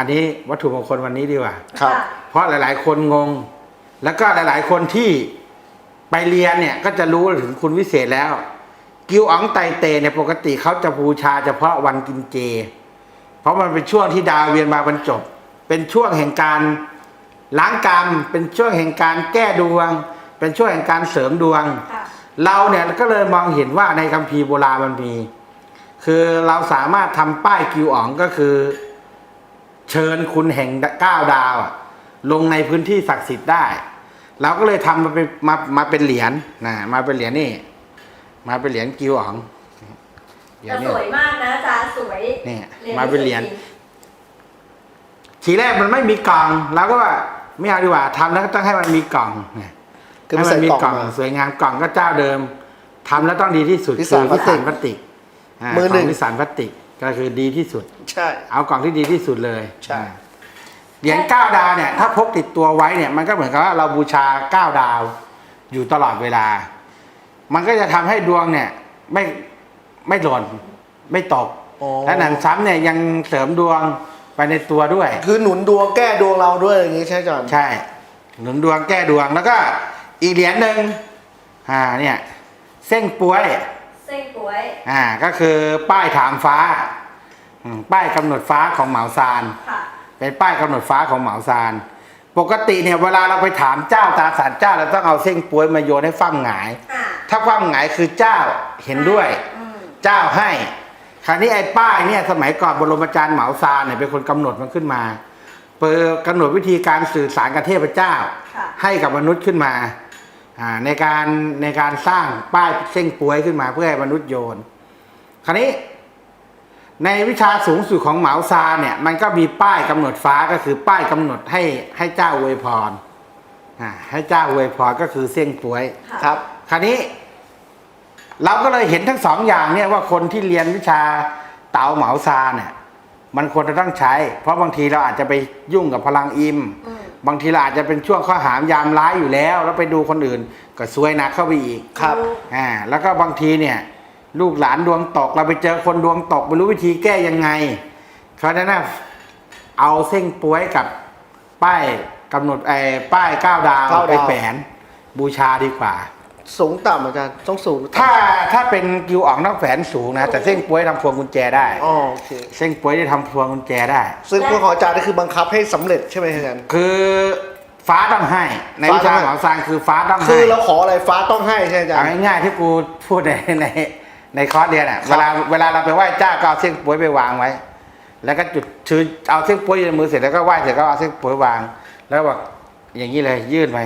อันนี้วัตถุมงคลวันนี้ดีกว่า ครับ เพราะหลาย ๆ คนงง แล้วก็หลาย ๆ คนที่ไปเรียนเนี่ยก็จะรู้ถึงคุณวิเศษแล้ว กิวอ๋องไตเตเนี่ยปกติเขาจะบูชาเฉพาะวันกินเจ เพราะมันเป็นช่วงที่ดาวเวียนมาบรรจบ เป็นช่วงแห่งการล้างกรรม เป็นช่วงแห่งการแก้ดวง เป็นช่วงแห่งการเสริมดวงค่ะเราเนี่ยก็เลยมองเห็นว่าในคัมภีร์โบราณมันมี คือเราสามารถทำป้ายกิวอ๋องก็คือ เชิญคุณแห่งเก้าดาวอะลงในพื้นที่ศักดิ์สิทธิ์ได้ เราก็เลยทำมาเป็นมามาเป็นเหรียญนะมาเป็นเหรียญนี่ มาเป็นเหรียญกิวอ๋องเหรียญแต่เนี่สยวยมากนะอาจารย์สวยเนี่ยรียมาเป็นเหรียญสวจงทีแรกมันไม่มีกล่องเราก็ว่าไม่เอาดีกว่าทำแล้วก็ต้องให้มันมีกล่องนะคือให้มันมัใส่นมีกล่องกล่องมา สวยงามกล่องก็เจ้าเดิมทำแล้วต้องดีที่สุดพิสารคือพิสารพพลาลาสสติติกกามือหนึ่ง ขพิสารพลาสติก ก็คือดีที่สุด ใช่ เอากล่องที่ดีที่สุดเลยใช่ เหรียญเก้าดาวเนี่ยถ้าพกติดตัวไว้เนี่ยมันก็เหมือนกับว่าเราบูชาเก้าดาวอยู่ตลอดเวลา มันก็จะทำให้ดวงเนี่ย ไม่ไม่หล่นไม่ตกอ๋อและหนังซ้ำเนี่ยยังเสริมดวงไปในตัวด้วย คือหนุนดวงแก้ดวงเราด้วยอย่างนี้ใช่ไหมอาจารย์ใช่ หนุนดวงแก้ดวงแล้วก็อีกเหรียญหนึ่งอ่าเนี่ย เส้งป่วยเส้นกล้วยอ่าก็คือป้ายถามฟ้าอืมป้ายกำหนดฟ้าของเหมาซาน ค่ะ เป็นป้ายกำหนดฟ้าของเหมาซาน ปกติเนี่ยเวลาเราไปถามเจ้าตาสารเจ้าเราต้องเอาเส้งป่วยมาโยนให้ฟั่มหงาย อ่าถ้าฟั่มหงายคือเจ้าเห็นด้วย อืมเจ้าให้ คราวนี้ไอ้ป้ายเนี่ยสมัยก่อนบรมอาจารย์เหมาซานเนี่ยเป็นคนกำหนดมันขึ้นมา เปิดกำหนดวิธีการสื่อสารกับเทพเจ้า ค่ะ ให้กับมนุษย์ขึ้นมาอ่า ในการในการสร้างป้ายเส้งป่วยขึ้นมาเพื่อให้มนุษย์โยน คราวนี้ ในวิชาสูงสุดของเหมาซานเนี่ย มันก็มีป้ายกำหนดฟ้าก็คือป้ายกำหนดให้ให้เจ้าอวยพรอ่าให้เจ้าอวยพรก็คือเส้งป่วยค่ะครับ คราวนี้ เราก็เลยเห็นทั้งสองอย่างเนี่ยว่าคนที่เรียนวิชาเต๋าเหมาซานเนี่ย มันควรจะต้องใช้ เพราะบางทีเราอาจจะไปยุ่งกับพลังอิมอืม บางทีเราอาจจะเป็นช่วงข้อหามยามร้ายอยู่แล้ว แล้วไปดูคนอื่นก็ซวยหนักเข้าไปอีกครับอ่าแล้วก็บางทีเนี่ย ลูกหลานดวงตกเราไปเจอคนดวงตกไม่รู้วิธีแก้ยังไงเพราะฉะนั้นนะเอาเส้งป่วยกับป้ายกำหนดไอ้ป้ายเก้าดาวเก้าดาวไปแขวนบูชาดีกว่า สูงต่ำอาจารย์ต้องสูงถ้าถ้าเป็นกิวอ่องต้องแขวนสูงนะ แต่เส้งป่วยทำพวงกุญแจได้ อ๋อโอเคเส้งป่วยที่ทำพวงกุญแจได้ ซึ่งพวกของอาจารย์นี่คือบังคับให้สำเร็จใช่ไหมอาจารย์ คือฟ้าต้องให้ ในวิชาฟ้าต้องให้หมอซานคือฟ้าต้องคืให้อเราขออะไรฟ้าต้องให้ใช่ไหมอาจารเอาย์ง่ายๆที่กูพูดในในในคอร์สเรียนอะครัเวบลาเวลาเราไปไหว้เจ้าก็เอาเส้นป่วยไปวางไว้ แล้วก็จุดชือเอาเส้นป่วยอยู่ในมือเสร็จแล้วก็ไหว้เสร็จก็เอาเส้นป่วยวาง แล้วก็บอกอย่างนี้เลยยื่นไป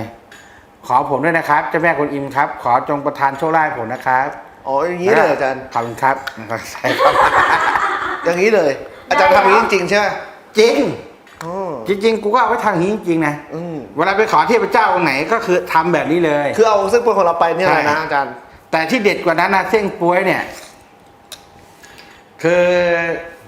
ขอผมด้วยนะครับเจ้าแม่คุณอิมครับ ขอจงประทานโชคลาภให้ผมนะครับอ๋ออย่างนี้เลยอาจารย์ขอบคุณครับใช่ครับ อย่างนี้เลย อาจารย์ทำอย่างนี้จริงๆใช่ไหมจริงอ๋อจริงๆ กูก็เอาไว้ทางนี้จริงๆนะอืมเวลาไปขอเทพเจ้าองค์ไหนก็คือทำแบบนี้เลย คือเอาซึ่งเป็นของเราไปเนี่ยแหละใช่นะอาจารย์ แต่ที่เด็ดกว่านั้นนะเส้งป่วยเนี่ย คือ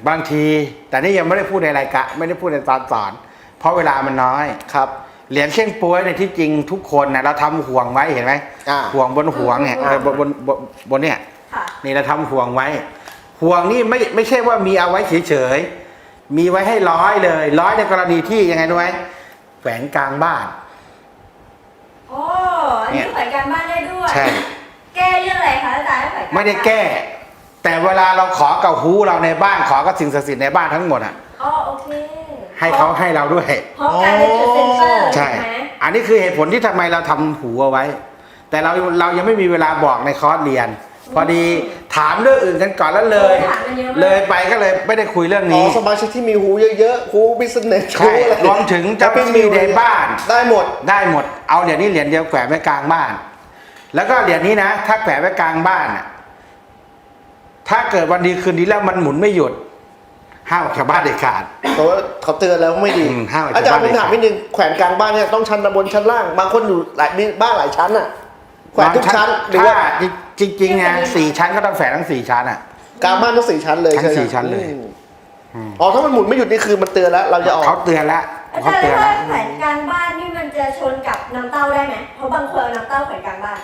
บางที แต่นี่ยังไม่ได้พูดในรายการไม่ได้พูดในตอนสอน เพราะเวลามันน้อยครับ เหรียญเส้งป่วยเนี่ยที่จริงทุกคนนะเราทำห่วงไว้เห็นไหมอ่า ห่วงบนห่วงเนี่ยเออบนบนบนบนเนี่ยค่ะ นี่เราทำห่วงไว้ ห่วงนี่ไม่ไม่ใช่ว่ามีเอาไว้เฉยๆมีไว้ให้ร้อยเลย ร้อยในกรณีที่ยังไงรู้ไหมแฝงกลางบ้าน โอ้อันนี้เนี่ยแขวนการบ้านได้ด้วย ใช่ แก้เรื่องอะไรคะอาจารย์ให้แขวนการบ้านไม่ได้แก้ แต่เวลาเราขอกับฮูเราในบ้านขอกับสิ่งศักดิ์สิทธิ์ในบ้านทั้งหมดอะ อ๋อโอเค ให้เขาให้เราด้วย เพราะการเป็นจุดเซ็นเตอร์ใช่ไหมอันนี้คือเหตุผลที่ทำไมเราทำหูเอาไว้ แต่เราเรายังไม่มีเวลาบอกในคอร์สเรียน พอดีถามเรื่องอื่นกันก่อนแล้วเลย ถามกันเยอะมาก เลยไปก็เลยไม่ได้คุยเรื่องอ๋อนี้สมาชิกที่มีหูเยอะๆหูบิสเนสใช่รวมถึงเจ้าหน้าที่ในบ้าน ได้หมด ได้หมด เอาเหรียญนี้เหรียญเดียวแขวนไว้กลางบ้าน แล้วก็เหรียญนี้นะ ถ้าแขวนไว้กลางบ้านอะถ้าเกิดวันดีคืนดีแล้วมันหมุนไม่หยุด ห้ามออกจากบ้านเด็ดขาด เพราะว่าเขาเตือนแล้วว่าไม่ดี อืมห้ามออกจากอาจารย์บ้านผมถามเลยนิดนึงแขวนกลางบ้านเนี่ยต้องชั้นบนชั้นล่าง บางคนอยู่หลายมีบ้านหลายชั้นอะแขวนทุกชั้นหรือว่าถ้จริงๆนะสี่ชั้นก็ต้องแขวนทั้งสี่ชั้นอะ กลางบ้านต้องสี่ชั้นเลยทั้งใช่ไหมสี่ชั้นเลย อืมอ๋อถ้ามันหมุนไม่หยุดนี่คือมันเตือนแล้วเราจะออกเขาเตือนแล้วอาเขาจารย์เตือนถ้าแล้วแขวนกลางบ้านนี่มันจะชนกับน้ำเต้าได้ไหมเพราะบางคนเอาน้ำเต้าแขวนกลางบ้าน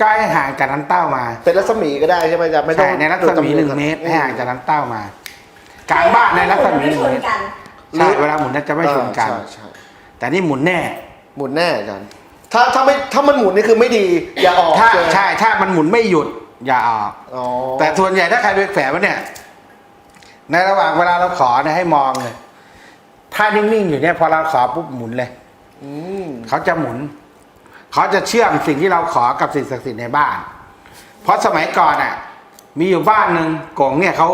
ก็ให้ห่างจากน้ำเต้ามาเป็นรัศมีก็ได้ใช่ไหมอาจารย์ไม่ต้อใช่งในรัศมีหนึ่งเมตรให้ห่างจากน้ำเต้ามา กลางบ้านในรัศมีหไม่นึ่ชงนเมตรกันใช่เวลาหมุนจะไม่ชนกันใช่ใช่แต่นี่หมุนแน่ หมุนแน่อาจารย์ถ้าถ้าไม่ถ้ามันหมุนนี่คือไม่ดี อย่าออกถ้าใช่ไหมใช่ถ้ามันหมุนไม่หยุด อย่าออกอ๋อแต่ส่วนใหญ่ถ้าใครไปแฝงไว้เนี่ย ในระหว่างเวลาเราขอเนี่ยให้มองเลยถ้านิ่งๆอยู่เนี่ยพอเราขอปุ๊บหมุนเลยอืมเขาจะหมุน เขาจะเชื่อมสิ่งที่เราขอกับสิ่งศักดิ์สิทธิ์ในบ้าน เพราะสมัยก่อนอะ มีอยู่บ้านหนึ่งกงเนี่ยเขา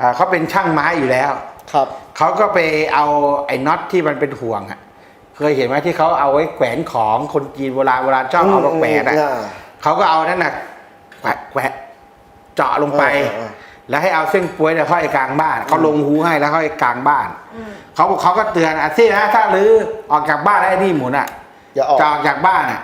อ่าเขาเป็นช่างไม้อยู่แล้ว ครับ เขาก็ไปเอาไอ้น็อตที่มันเป็นห่วงอะเคยเห็นไหมที่เขาเอาไว้แขวนของคนจีนโบราณโบราณชอบเอามาแขวนอะอืมเขาก็เอานั่นน่ะแขวะแขวะเจาะลงไป เออเออเออ แล้วให้เอาเส้นป่วยเนี่ยห้อยกลางบ้านเขาลงหูให้แล้วห้อยกลางบ้านอืมเขาบอกเขาก็เตือนอะที่นะถ้ารื้อออกจากบ้านแล้วไอ้นี่หมุนอะอย่าออก จะออกจากบ้านอะ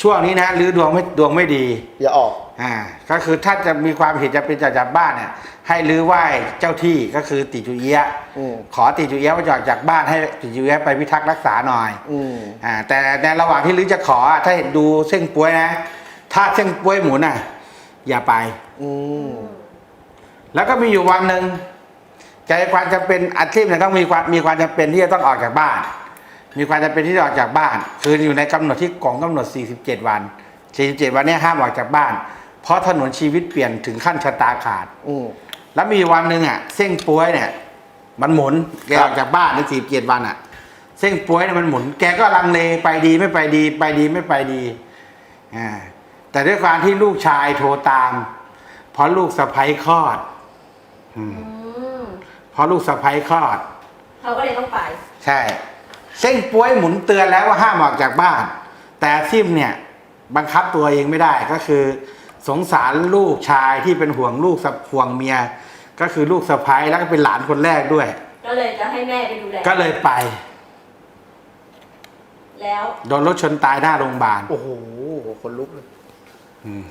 ช่วงนี้นะรื้อดวงไม่ดวงไม่ดี อย่าออก อ่าก็คือถ้าจะมีความผิดจะเป็นจากจากบ้านเนี่ยให้รื้อไหว้เจ้าที่ก็คือติจุเอียะอืม ขอติจุเอียะมาจากจากบ้านให้ติจุเอียะไปพิทักษ์รักษาหน่อยอืม อ่าแต่ในระหว่างที่รื้อจะขออะถ้าเห็นดูเส้นป่วยนะ ถ้าเส้นป่วยหมุนอะ อย่าไป อืม แล้วก็มีอยู่วันหนึ่งใจความจำเป็นอาชีพเนี่ยต้องมีความมีความจำเป็นที่จะต้องออกจากบ้าน มีความจำเป็นที่จะออกจากบ้าน คืออยู่ในกำหนดที่กองกำหนด 47 วัน 47 วันเนี้ห้ามออกจากบ้าน เพราะถนนชีวิตเปลี่ยนถึงขั้นชะตาขาดอืมแล้วมีวันหนึ่งอะเส้นป่วยเนี่ย มันหมุนแกครัอบอกจากบ้านใน 47 วันอะเส้นป่วยเนี่ยมันหมุน แกก็ลังเลไปดีไม่ไปดี ไปดีไม่ไปดีอ่าแต่ด้วยความที่ลูกชายโทรตามเพราะลูกสะพ้ยคลอดอืมอืมเพราะลูกสะพ้ยคลอด เขาก็เลยต้องไป ใช่ เส้นป่วยหมุนเตือนแล้วว่าห้ามออกจากบ้าน แต่ซิมเนี่ยบังคับตัวเองไม่ได้ก็คือ สงสารลูกชายที่เป็นห่วงลูกสะห่วงเมีย ก็คือลูกสะพ้ยแล้วก็เป็นหลานคนแรกด้วย ก็เลยจะให้แม่ไปดูแลก็เลยไป แล้ว โดนรถชนตายหน้าโรงพยาบาลโอ้โหคนลุกเลยเอ้า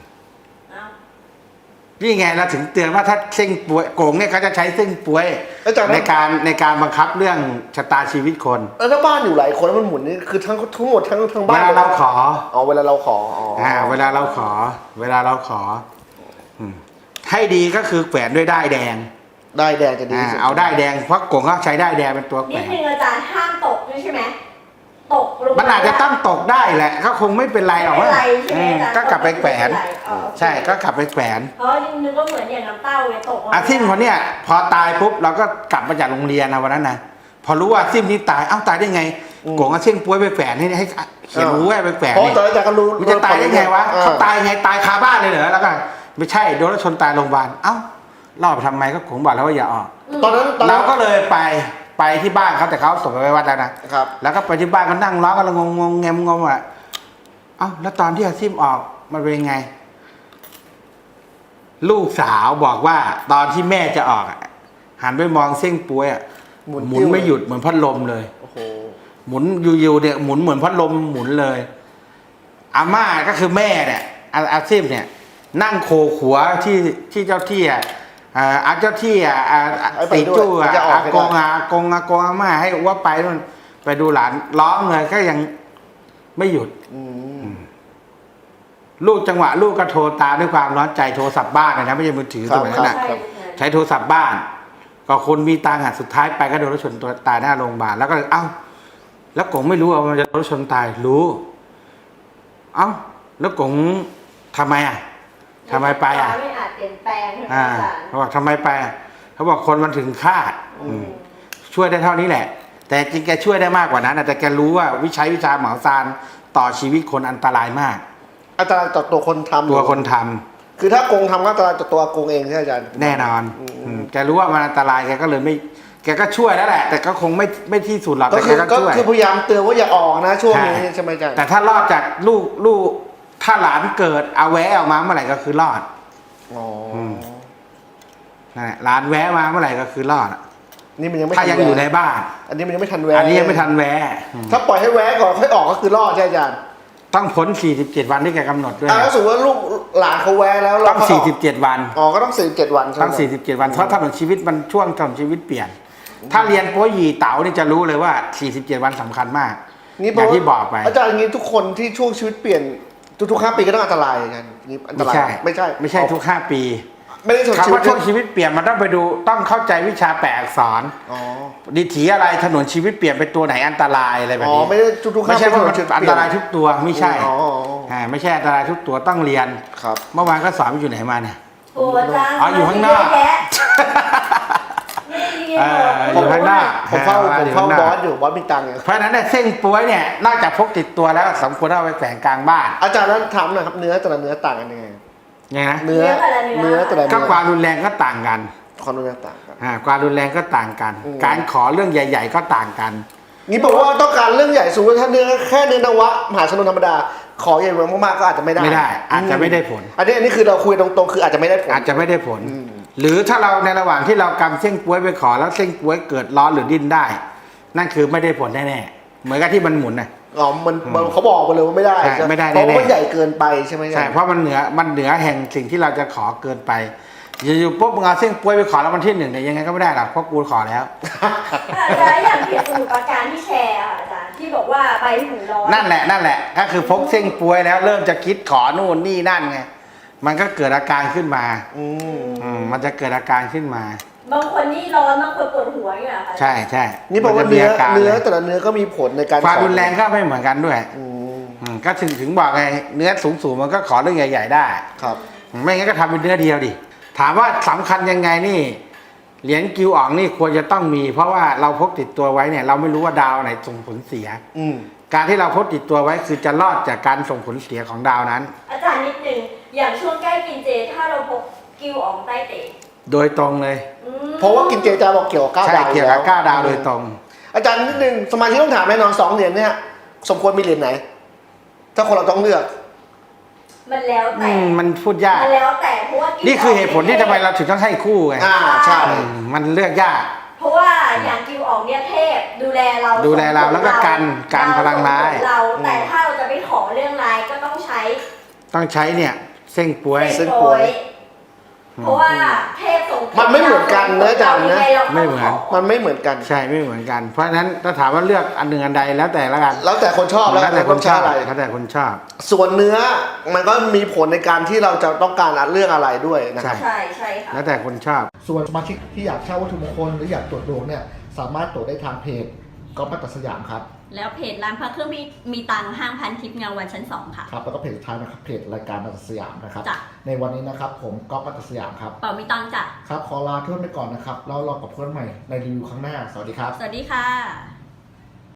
นี่ไงเราถึงเตือนว่าถ้าเส้นป่วยโกงเนี่ยเขาจะใช้เส้นป่วยอาจารย์ในการในการบังคับเรื่องชะตาชีวิตคนแล้วถ้าบ้านอยู่หลายคนแล้วมันหมุนนี่คือทั้งทั้งหมดทั้งทั้งเวบ้านลาเราขออ๋อเวลาเราขออ๋อออ่าเวลาเราขอ เวลาเราขออืมให้ดีก็คือแขวนด้วยได้ายแดงได้แดงจะดีอ่าที่สุดเอาได้ายแดงเพราะกงเขาใช้ได้ายแดงเป็นตัวแขวนิดนนึงอาจารย์ห้ามตกด้วยใช่ไหม ตกลงมันอาจจะต้องตกได้แหละ ก็คงไม่เป็นไรหรอกไม่ว่าเป็นไรใช่ไหมอืมอาจารย์ก็กลับไปแขวนม่เป็ไรอ๋อโอเคใช่ก็กลับไปแขวนเพราะนึกว่าเหมือนอย่างน้ำเต้าไงตกลงอาซิมคนเนี้ยพอตายปุ๊บเราก็กลับมาจากโรงเรียนนะวันนั้นนะพอรู้ว่าอาซิมนี้ตายเอ้าตายได้ไงกงอาซิมป่วยไปแขวนให้ให้เขียนรู้ว่าไปแขวนเพราะนี่ตอนแรกอาจารย์ก็รู้มันจะตายได้ไงวะออเขาตายไงตายคาบ้านเลยเหรอแล้วก็ไม่ใช่โดนรถชนตายโรงพยาบาลเอ้าเราไปทำไมก็ผมบอกแล้วว่าอย่าออกตอนนั้นตอนเรานั้นก็เลยไป ไปที่บ้านเขาแต่เขาส่งไปไว้วัดแล้วนะครับ แล้วก็ไปที่บ้านก็นั่งร้องกันงงงงแงมงงอะเอ้าแล้วตอนที่อาซิมออกมันเป็นยังไง ลูกสาวบอกว่า ตอนที่แม่จะออกอะหันไปมองเส้นป่วยอะหมุนหมุนไม่หยุดเหมือนพัดลมเลย โอ้โหหมุนอยู่ๆเนี่ยหมุนเหมือนพัดลมหมุนเลย อาม่าก็คือแม่เนี่ยอาอาซิมเนี่ย นั่งโคขัวที่ที่เจ้าที่อะ อ่าอาเจ้าที่อะอ่าอ่าให้ไปติด้วยจู้อะจะออกอาไม่กได้งอาอากงอากงอาม่าให้ว่าไปนู่นไปดูหลานร้องเลยก็ยังไม่หยุด อืมลูกจังหวะ ลูกก็โทรตามด้วยความร้อนใจโทรศัพท์บ้านเลยนะไม่ใช่มือถือครัสบมัยนั้นน่ะใช่ใช้โทรศัพท์บ้าน ก็คนมีตังค์อะสุดท้ายไปก็โดนรถชนตัวตายหน้าโรงพยาบาลแล้วก็เลยเอ้า แล้วกงไม่รู้ว่ามันจะโดนรถชนตายรู้ เอ้า แล้วกงทำไมอะ ทำไมไปอะ ไม่อาจเปลี่ยนแปลงใช่ไหมอ่าอาจารย์เขาบอกทำไมไปอะเขาบอกคนมันถึงคาดอืมช่วยได้เท่านี้แหละ แต่จริงแกช่วยได้มากกว่านั้นนะแต่แกรู้ว่าวิชัยวิชาเหมาซานต่อชีวิตคนอันตรายมาก อันตรายต่อตัวคนทำตัวคนทำคือถ้าโกงทำก็อันตรายต่อตัวโกงเองใช่ไหมอาจารย์ แน่นอนอืมแกรู้ว่ามันอันตรายแกก็เลยไม่ แกก็ช่วยแล้วแหละ แต่ก็คงไม่ไม่ที่สุดหรอกก็แต่คืแกอก็ก็ช่วย คือพยายามเตือนว่าอย่าออกนะช่วงนี้ใช่ ใช่ไหมอาจารย์ แต่ถ้ารอดจากลูกลูก ถ้าหลานเกิดเอาแวะออกมาเมื่อไหร่ก็คือรอดอ๋ออมนั่นแหละหลานแวะมาเมื่อไหร่ก็คือรอดอะนี่มันยังไม่ถ้ายังอยู่ในแวะบ้าน อันนี้มันยังไม่ทันแวะอันนี้ยังไม่ทันแวะอืมถ้าปล่อยให้แวะก่อนค่อยออกก็คือรอดใช่ไหมอาจารย์ต้องพ้น 47 วันที่แกกำหนดด้วยอ่านะแล้วสมมติว่าลูกหลานเขาแวะแล้วต้องเราค่ยก47 วัน อ๋อก็ต้องสี่เจ็ดวันใช่ไหมต้อง47 วัน เพราะถ้าเหมือนชีวิตมันช่วงทำชีวิตเปลี่ยน ถ้าเรียนโป้ยหยีเต๋านี่จะรู้เลยว่า 47 วันสำคัญมาก นี่อย่างที่บอกไป อาจารย์อย่างนี้ทุกคนที่ช่วงชีวิตเปลี่ยน ทุกๆห้าปีก็ต้องอันตรายกันนี่อันตไม่รายใช่ไม่ใช่ไม่ใช่ทุก5ปีไม่ได้ช่วงชีคำวิว่าตช่วงชีวิตเปลี่ยนมันต้องไปดูต้องเข้าใจวิชาแปลอักษรอ๋อดิถีอะไรถนนชีวิตเปลี่ยนเป็นตัวไหนอันตรายอะไรแบบอ๋อนี้ไม่ได้ทุกๆห้าไม่ใช่ปีว่ามันชีวิตอันเปตลี่ยนรายทุกตัวไม่ใช่อ๋ออ๋ออ๋ออ่าไม่ใช่อันตรายทุกตัวต้องเรียน ครับ เมื่อวานก็สอนอยู่ไหนมาเนี่ย โอ้อาจารย์อ๋ออยู่ข้างนอกเยะแยะไม่ได้เรี ยนเอออยู่ข้างหน้าผมเฝ้าเออผมเฝ้าอยู่ข้างหน้าบอสอยู่บอสมีตังค์อยู่เพราะฉะนั้นเนี่ยเส้นป้วยเนี่ยนอกจากพกติดตัวแล้วสมควรเอาไปแขวนกลางบ้านอาจารย์นั้นถามหน่อยครับเนื้อแต่ละเนื้อต่างกันยังไงไงนะเนื้อเนื้อแต่ละก็เนื้อความรุนแรงก็ต่างกันความรุนแรงต่างกัน อ่าความรุนแรงก็ต่างกัน อืม การขอเรื่องใหญ่ ๆ ก็ต่างกันงี้บอกว่าต้องการเรื่องใหญ่สูงถ้าเนื้อแค่เนื้อนวะมหาชนนธรรมดา ขอใหญ่มากๆก็อาจจะไม่ได้ไม่ได้อาจจะไม่ได้ผล อันนี้อันนี้คือเราคุยตรงๆคืออาจจะไม่ได้ผลอาจจะไม่ได้ผล อืม หรือถ้าเราในระหว่างที่เรากำเส้นป้วยไปขอแล้วเส้นป้วยเกิดร้อนหรือดิ้นได้ นั่นคือไม่ได้ผลแน่ๆเหมือนกับที่มันหมุนนะ อ๋อมันมันเขาบอกไปเลยว่าไม่ได้ใช่ใช่หไม่ได้เพราะว่าแน่ๆ มันใหญ่เกินไปใช่ไหมใช่เพราะมันเหนือมันเหนือแห่งสิ่งที่เราจะขอเกินไปอยู่ๆปุ๊บมึงเอาเส้นป้วยไปขอแล้ววันที่หนึ่งเนี่ยยังไงก็ไม่ได้หรอกเพราะกูขอแล้ว อาจารย์อย่างเพจสมุดประการที่แชร์อะอาจารย์ที่บอกว่าไปถึงร้อยนั่นแหละนั่นแหละก็คือพกเส้นป้วยแล้วเริ่มจะคิดขอนู่นนี่นั่นไง มันก็เกิดอาการขึ้นมาอืมอืมมันจะเกิดอาการขึ้นมา บางคนนี่ร้อนบางคนปวดหัวอยู่อะค่ะใช่ใช่นี่บอกว่ามัจะมีเนื้อการเนื้อลยแต่ละเนื้อก็มีผลในการความขอรุนแรงก็ไม่เหมือนกันด้วยอืมอืมก็ถึงถึงบอกไงเนื้อสูงสูงๆมันก็ขอเรื่องใหญ่ ๆ ได้ ครับ ไม่งั้นก็ทำเป็นเนื้อเดียวดิ ถามว่าสำคัญยังไงนี่ เหรียญกิวอ่องนี่ควรจะต้องมี เพราะว่าเราพกติดตัวไว้เนี่ย เราไม่รู้ว่าดาวไหนส่งผลเสีย อืม การที่เราพกติดตัวไว้คือจะรอดจากการส่งผลเสียของดาวนั้น อาจารย์นิดนึง อย่างช่วงใกล้กินเจ ถ้าเราพกกิวอองใต้เตะโดยตรงเลย อืมเพราะว่ากินเจจาบอกเกี่ยวกับเก้าใช่ดาวเกี่ยวกับเก้าดาวโดยตรง อาจารย์นิดนึงสมาชิกต้องถามแน่นอนสองเหรียญเนี่ยสมควรมีเหรียญไหน ถ้าคนเราต้องเลือก มันแล้วอืแต่มมันพูดยาก มันแล้วแต่เพราะว่านี่คือเหตุผลที่ทำไมเราถึงต้องให้คู่ไงอ่าใช่ อืมมันเลือกยาก เพราะว่าอย่างกิวอองเนี่ยเทพดูแลเราดูแลเราแล้วก็กันกันพลังร้าย เราแต่ถ้าเราจะไปขอเรื่องร้ายก็ต้องใช้ต้องใช้เนี่ย เส้นป่วย เส้นป่วย เพราะว่าเทพสงมันไม่เหมือนกันนะอาจารย์นะเราไม่เหมือน มันไม่เหมือนกัน ใช่ไม่เหมือนกัน เพราะฉะนั้นถ้าถามว่าเลือกอันหนึ่งอันใดแล้วแต่ละกันแล้วแต่คนชอบแล้วแล้วแต่แต่คคนนชชออบบอะไร แล้วแต่คนชอบ ส่วนเนื้อมันก็มีผลในการที่เราจะต้องการเรื่องอะไรด้วยนะครับ ใช่ใช่ค่ะ แล้วแต่คนชอบ ส่วนสมาชิกที่อยากเช่าวัตถุมงคลหรืออยากตรวจดวงเนี่ย สามารถตรวจได้ทางเพจก๊อฟมัตตสยามครับ แล้วเพจร้านพระเครื่องมีมีตังค์ห้างพันทิพย์เงาวันชั้นสองค่ะ ครับแล้วก็เพจสุดท้ายนะครับเพจรายการมัตตสยามนะครับจ้ะ ในวันนี้นะครับผมก๊อฟมัตตสยามครับเป่ามีตังค์จ้ะ ครับขอลาเพื่อนไปก่อนนะครับแล้วรอกับเพื่อนใหม่ในรีวิวครั้งหน้าสวัสดีครับ สวัสดีค่ะ